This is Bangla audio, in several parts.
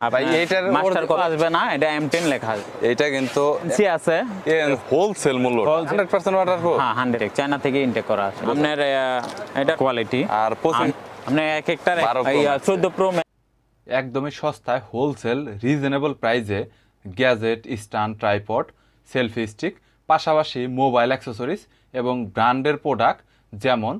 ভাই এইটার মাস্টার কল আসবে না এটা এম টেন লেখা আছে। এইটা কিন্তু সি আছে। হোলসেল মূল্য। Wholesale। হান্ড্রেড পার্সেন্ট ওয়াটার হ্যাঁ হান্ড্রেড চায়না থেকে ইনটেক করা আছে। আপনার এটা কোয়ালিটি আর আপনি এক একটা বারো Pro Max চোদ্দ প্রো একদমই সস্তায় হোলসেল রিজনেবল প্রাইসে gadget stand tripod selfie stick পাশাপাশি মোবাইল অ্যাক্সেসরিজ এবং ব্র্যান্ডের প্রোডাক্ট যেমন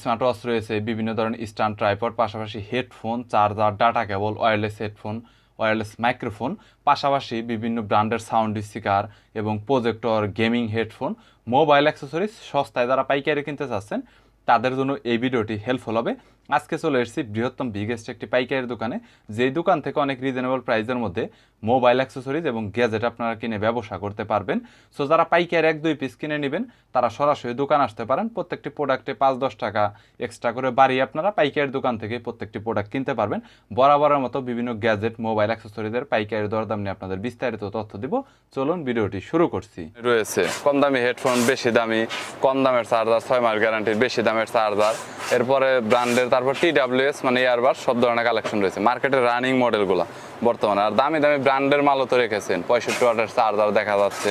স্মার্ট ওয়াচ রয়েছে বিভিন্ন ধরনের স্ট্যান্ড ট্রাইপড পাশাপাশি headphone charger data cable wireless headphone wireless microphone পাশাপাশি বিভিন্ন ব্র্যান্ডের সাউন্ড স্পিকার এবং projector gaming headphone mobile accessories সস্তায় যারা পাইকারি কিনতে চাচ্ছেন তাদের জন্য এই ভিডিওটি হেল্পফুল হবে। আজকে চলে এসেছি বৃহত্তম বিগেস্ট একটি পাইকারি দোকানে, যেই দোকান থেকে অনেক রিজনেবল প্রাইসের মধ্যে মোবাইল অ্যাক্সেসরিজ এবং গ্যাজেট আপনারা কিনে ব্যবসা করতে পারবেন। সো যারা পাইকারি এক, দুই পিস কিনে নেবেন, তারা সরাসরি দোকান আসতে পারেন। প্রত্যেকটি প্রোডাক্টে পাঁচ, দশ টাকা এক্সট্রা করে বাড়িয়ে আপনারা পাইকারি দোকান থেকে প্রত্যেকটি প্রোডাক্ট কিনতে পারবেন। বরাবরের মতো বিভিন্ন গ্যাজেট মোবাইল অ্যাক্সেসরিজের পাইকারি দরদাম নিয়ে আপনাদের বিস্তারিত তথ্য দিব। চলুন ভিডিওটি শুরু করছি। রয়েছে। কম দামি হেডফোন বেশি দামি, কম দামের চার্জার ছয় মাস গ্যারান্টির বেশি দামের চার্জার এরপরে ব্র্যান্ডের তারপর টি ডাব্লিউএস মানে ইয়ারবাস সব ধরনের কালেকশন রয়েছে। মার্কেটের রানিং মডেলগুলো বর্তমানে। আর দামি দামি ব্র্যান্ডের মালও তো রেখেছেন। পঁয়ষট্টি ওয়াটের চার্জার দেখা যাচ্ছে।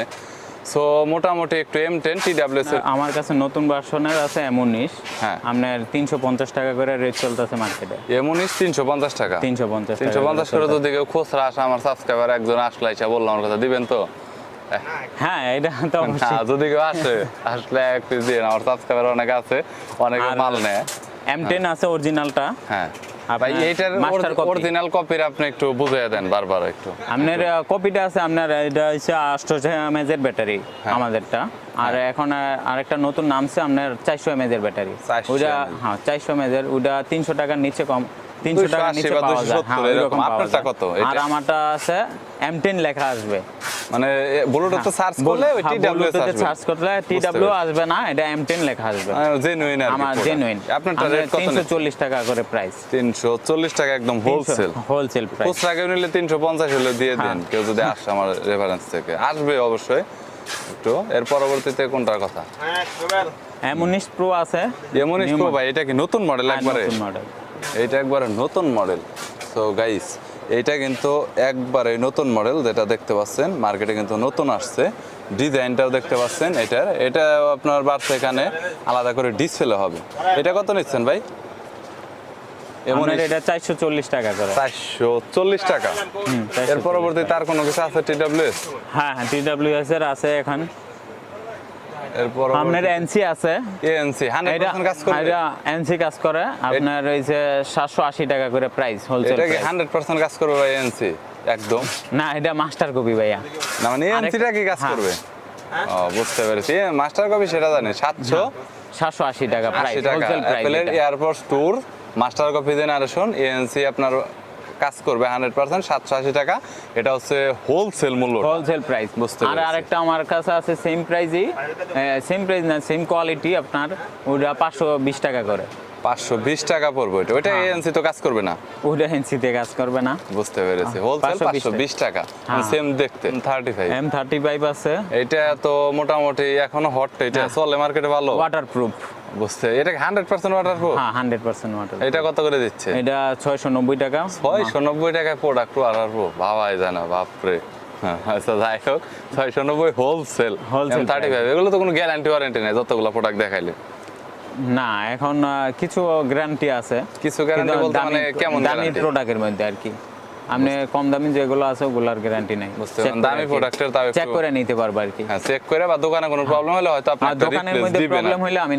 সো মোটামুটি একটু এম টেন টি ডাব্লিউএস এর আমার কাছে নতুন ভার্সনের আছে এম উনিশ হ্যাঁ। আপনার তিনশো পঞ্চাশ টাকা করে রেট চলতেছে মার্কেটে এমনই তিনশো পঞ্চাশ টাকা। তিনশো পঞ্চাশ তিনশো পঞ্চাশ করে যদি কেউ খুচরা আসে আমার সাবস্ক্রাইবার একজন আসলে বললাম আমার কথা দিবেন তো? হ্যাঁ এটা তো যদি কেউ আসে আসলে এক পিস দিয়ে আমার সাবস্ক্রাইবার অনেক আছে অনেকে মাল নেয়। এম টেন আছে অরিজিনালটা হ্যাঁ। ভাই এইটার অরিজিনাল কপির আপনি একটু বুঝিয়ে দেন বারবার একটু। আপনার কপিটা আছে আপনার এটা হচ্ছে আটশো এমএজের ব্যাটারি হ্যাঁ। আমাদেরটা। আর এখন আরেকটা নতুন নামছে আপনার চারশো এমএজের ব্যাটারি 400 ওটা হ্যাঁ চারশো এমএজের ওটা তিনশো টাকার নিচে কম তিনশো 280 নিচে পাওয়া যায়। হ্যাঁ এরকম। আপনারটা কত? আর আমারটা আছে এম টেন লেখা আসবে। মানে ব্লুটুথ সার্চ করলে ওই টি ডাব্লিউএস আসবে। সার্চ করলে টি বুঝতে ডাব্লিউ পেরেছি। আসবে না এটা এম টেন লেখা আসবে। জেনুইন আর আমার জেনুইন আপনারটা রেট কত তিনশো চল্লিশ টাকা করে প্রাইস তিনশো চল্লিশ টাকা একদম হোলসেল হোলসেল প্রাইস খুচরা কেউ নিলে তিনশো পঞ্চাশ হলে দিয়ে দিন হ্যাঁ। কেউ যদি আসে আমার রেফারেন্স থেকে। আসবে অবশ্যই। একটু এর পরবর্তীতে কোনটার কথা? এম উনিশ প্রো আছে। এমনই New প্রো ভাই এটা কি নতুন মডেল হ্যাঁ, একবারে? নতুন মডেল এইটা একবারে নতুন মডেল। সো গাইস এইটা কিন্তু একবারে নতুন মডেল যেটা দেখতে পাচ্ছেন। মার্কেটে কিন্তু নতুন আসছে। ডিজাইনটাও দেখতে পাচ্ছেন এটার। এটা আপনার বাড়ছে এখানে। আলাদা করে ডিসপ্লে হবে। এটা কত নিচ্ছেন ভাই? এমন আপনার এটা চারশো চল্লিশ টাকা করে। চারশো চল্লিশ টাকা। হুম, 440 এর পরবর্তী তার কোনো কিছু আছে টি ডাব্লিউএস হ্যাঁ হ্যাঁ টিডাব্লিউএস এর আছে এখন। এরপর আপনার এনসি আছে। হান্ড্রেড এটা কাজ করবে। এটা এনসি কাজ করে। আপনার এই যে সাতশো আশি টাকা করে প্রাইস হোলসেল এটা কি হান্ড্রেড পার্সেন্ট কাজ করবে ভাই এএনসি একদম। না এটা মাস্টার কপি ভাইয়া। না মানে এএনসিটা কি কাজ হ্যাঁ। করবে? ও বুঝতে পেরেছি। মাস্টার কপি সেটা জানি। সাতশো সাতশো আশি টাকা price wholesale price airport tour master copy generation ANC আপনার কাজ করবে হান্ড্রেড পার্সেন্ট সাতশো আশি টাকা। এটা হচ্ছে হোলসেল মূল্য। হোলসেল প্রাইস বুঝতে আর আরেকটা আমার কাছে আছে সেম প্রাইসই সেম প্রাইস না সেম কোয়ালিটি আপনার ওটা পাঁচশো বিশ টাকা করে। পাঁচশো বিশ টাকা পড়বে ওইটা। ওইটা হ্যাঁ। এএনসি তো কাজ করবে না? ওটা এনসিতে কাজ করবে না। বুঝতে পেরেছি। হোলসেল পাঁচশো বিশ। টাকা। হ্যাঁ। সেম দেখতে। Thirty five M thirty five আছে। এটা তো মোটামুটি এখনও হট এটা হ্যাঁ। চলে মার্কেটে ভালো। ওয়াটার প্রুফ বুঝতে এটা হান্ড্রেড পার্সেন্ট ওয়াটার প্রুফ হ্যাঁ হান্ড্রেড পার্সেন্ট ওয়াটার এটা কত করে দিচ্ছে? এটা ছয়শো নব্বই টাকা। ছয়শো নব্বই টাকায় প্রোডাক্ট ওয়াটার প্রুফ ভাবাই জানা বাপরে। হ্যাঁ, আচ্ছা যাই হোক ছয়শো নব্বই হোলসেল Wholesale থার্টি ফাইভ এগুলো তো কোনো গ্যারান্টি ওয়ারেন্টি নেই যতগুলো প্রোডাক্ট দেখাইলে। না এখন কিছু গ্যারান্টি আছে। কিছু কিন্তু বলতে মানে কেমন দামি? প্রোডাক্টের মধ্যে আর কি। আপনি কম দামি যেগুলো আছে ওগুলার গ্যারান্টি নাই। দামি এর তাও চেক করে নিতে পারব আর কি। হ্যাঁ চেক করে বা দোকানে কোনো প্রবলেম হলে হয়তো আপনি আর দোকানের মধ্যে প্রবলেম হলে আমি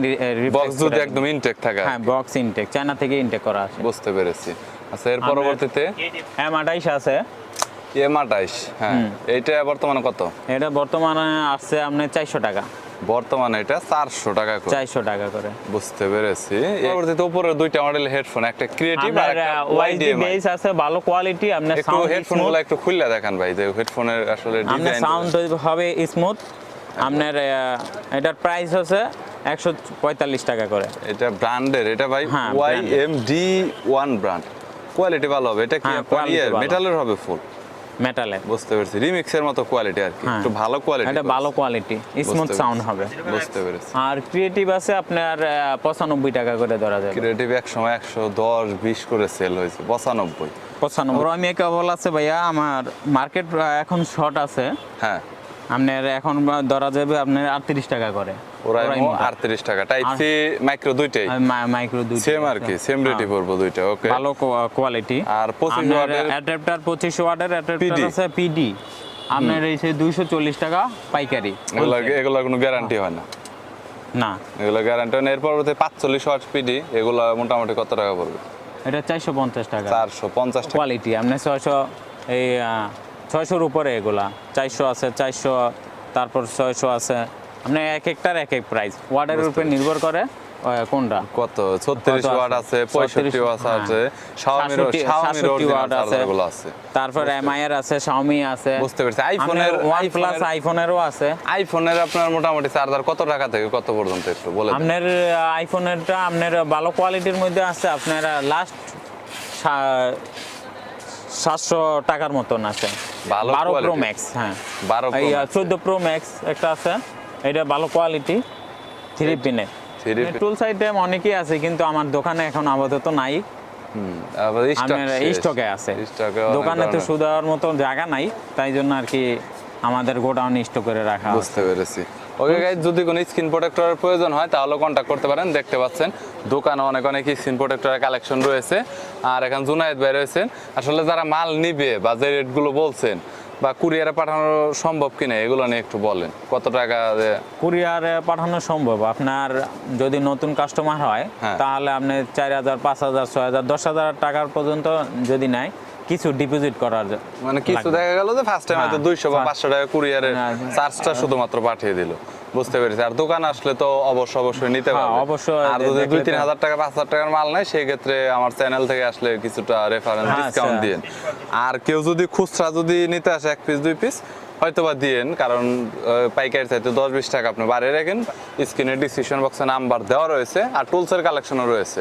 বক্স যদি একদম ইনটেক থাকে। হ্যাঁ বক্স ইনটেক চায়না থেকে ইনটেক করা আছে। বুঝতে পেরেছি। আচ্ছা এর পরবর্তীতে? এম আছে। এম হ্যাঁ। এইটা বর্তমানে কত? এটা বর্তমানে আসছে আপনার চারশো টাকা। বর্তমানে এটা চারশো টাকা করে। চারশো টাকা করে। বুঝতে পেরেছি। পরবর্তীতে উপরে দুইটা মডেল হেডফোন একটা ক্রিয়েটিভ আর একটা বেস আছে ভালো কোয়ালিটি আপনার একটু সাউন্ড হেডফোনগুলো একটু খুললে দেখান ভাই যে হেডফোনের আসলে ডিজাইন সাউন্ড হবে স্মুথ আপনার এটার প্রাইস হচ্ছে একশো পঁয়তাল্লিশ টাকা করে। এটা ব্র্যান্ডের এটা ভাই হ্যাঁ, Y M D one brand quality ভালো হবে এটা কি হ্যাঁ, আপনার quality ইয়ে। মেটালের হবে ফুল মেটালে। বুঝতে পেরেছি। রিমিক্সের মতো কোয়ালিটি আর কি। হ্যাঁ। একটু ভালো কোয়ালিটি এটা ভালো কোয়ালিটি স্মুথ সাউন্ড হবে। বুঝতে পেরেছি। আর ক্রিয়েটিভ আছে আপনার আহ, পঁচানব্বই টাকা করে ধরা যাবে। ক্রিয়েটিভ এক সময় একশো দশ বিশ করে সেল হয়েছে। পঁচানব্বই। পঁচানব্বই। আমি কেবল আছে ভাইয়া আমার মার্কেট এখন শর্ট আছে। হ্যাঁ। আপনার এখন ধরা যাবে আপনার আটত্রিশ টাকা করে। ওরাই ওরাই আটত্রিশ টাকা। টাইপ সি মাইক্রো দুইটাই। মাইক্রো দুই সেম আর কি সেম রেটই পড়ব দুইটা ওকে ভালো কোয়ালিটি আর 25 ওয়াটের- অ্যাডাপ্টার পঁচিশ ওয়াটের অ্যাডাপ্টার আছে পিডি আপনার এই সে দুইশো চল্লিশ টাকা পাইকারি। এগুলো কোনো গ্যারান্টি হয়। না। না। এগুলো গ্যারান্টি হয় না। এর পরবর্তী পাঁচচল্লিশ ওয়াট পিডি এগুলো মোটামুটি কত টাকা পড়বে? এটা চারশো পঞ্চাশ টাকা। চারশো পঞ্চাশ কোয়ালিটি আপনার ছয়শো এই ছয়শোর উপরে এগুলা। চারশো আছে চারশো তারপর ছয়শো আছে। আপনি এক একটার এক এক প্রাইস ওয়ার্ডের উপরে নির্ভর করে কোনটা? কত? ছত্রিশ কত আছে? ওয়াট আছে পঁয়ষট্টি 36 ওয়াট আছে। হ্যাঁ। শাওমির 67 শাওমির 67 ওয়াট আছে। আছে। তারপর এমআই এর আছে শাওমি আছে। বুঝতে পেরেছি। আইফোনের- আইফোনেরও আছে। আইফোনের আপনার মোটামুটি চার্জার কত টাকা থেকে কত পর্যন্ত একটু বলে দেন। আপনার আইফোনেরটা আপনার ভালো কোয়ালিটির মধ্যে আছে আপনার লাস্ট সাতশো টাকার মতন আছে। বারো? প্রো ম্যাক্স হ্যাঁ 12 Pro এই Max। চোদ্দ প্রো ম্যাক্স একটা আছে এটা ভালো কোয়ালিটি থ্রি পিনের টুল সাইডে অনেকেই আছে কিন্তু আমার দোকানে এখন আপাতত নাই। স্টকে আছে দোকানে তো সুদার মতো জায়গা নাই তাই জন্য আর কি আমাদের গোডাউন স্টক করে রাখা। বুঝতে পেরেছি ওকে গাইজ যদি কোনো স্ক্রিন প্রোটেক্টরের প্রয়োজন হয় তাহলে কন্ট্যাক্ট করতে পারেন দেখতে পাচ্ছেন। দোকানে অনেক অনেক স্ক্রিন প্রোটেক্টরের কালেকশন রয়েছে। আর এখন জুনায়েদ ভাই রয়েছেন। আসলে যারা মাল নিবে বা যে রেটগুলো বলছেন বা কুরিয়ারে পাঠানো সম্ভব কিনা এগুলো নিয়ে একটু বলেন। কত টাকা কুরিয়ারে পাঠানো সম্ভব। আপনার যদি নতুন কাস্টমার হয় হ্যাঁ। তাহলে আপনি চার হাজার পাঁচ হাজার ছয় হাজার দশ হাজার টাকার পর্যন্ত যদি নেয় কিছু ডিপোজিট করার মানে কিছু দেখা গেল যে ফার্স্ট টাইম হয়তো হ্যাঁ, দুইশো বা হ্যাঁ। পাঁচশো টাকা কুরিয়ারের হ্যাঁ। চার্জটা শুধুমাত্র পাঠিয়ে দিল। বুঝতে পেরেছি। আর দোকান আসলে তো অবশ্যই অবশ্যই নিতে হ্যাঁ, পারবে অবশ্যই আর যদি দুই তিন হাজার টাকা পাঁচ হাজার টাকার মাল নেয় সেই ক্ষেত্রে আমার চ্যানেল থেকে আসলে কিছুটা রেফারেন্স হ্যাঁ, ডিসকাউন্ট। দিন আর কেউ যদি খুচরা যদি নিতে আসে এক পিস দুই পিস হয়তো বা দিয়েন। কারণ পাইকারি চাইতে দশ বিশ টাকা আপনি বাড়িয়ে রাখেন। স্ক্রিনে ডিসক্রিপশন বক্সে নাম্বার দেওয়া রয়েছে। আর টুলসের কালেকশনও রয়েছে।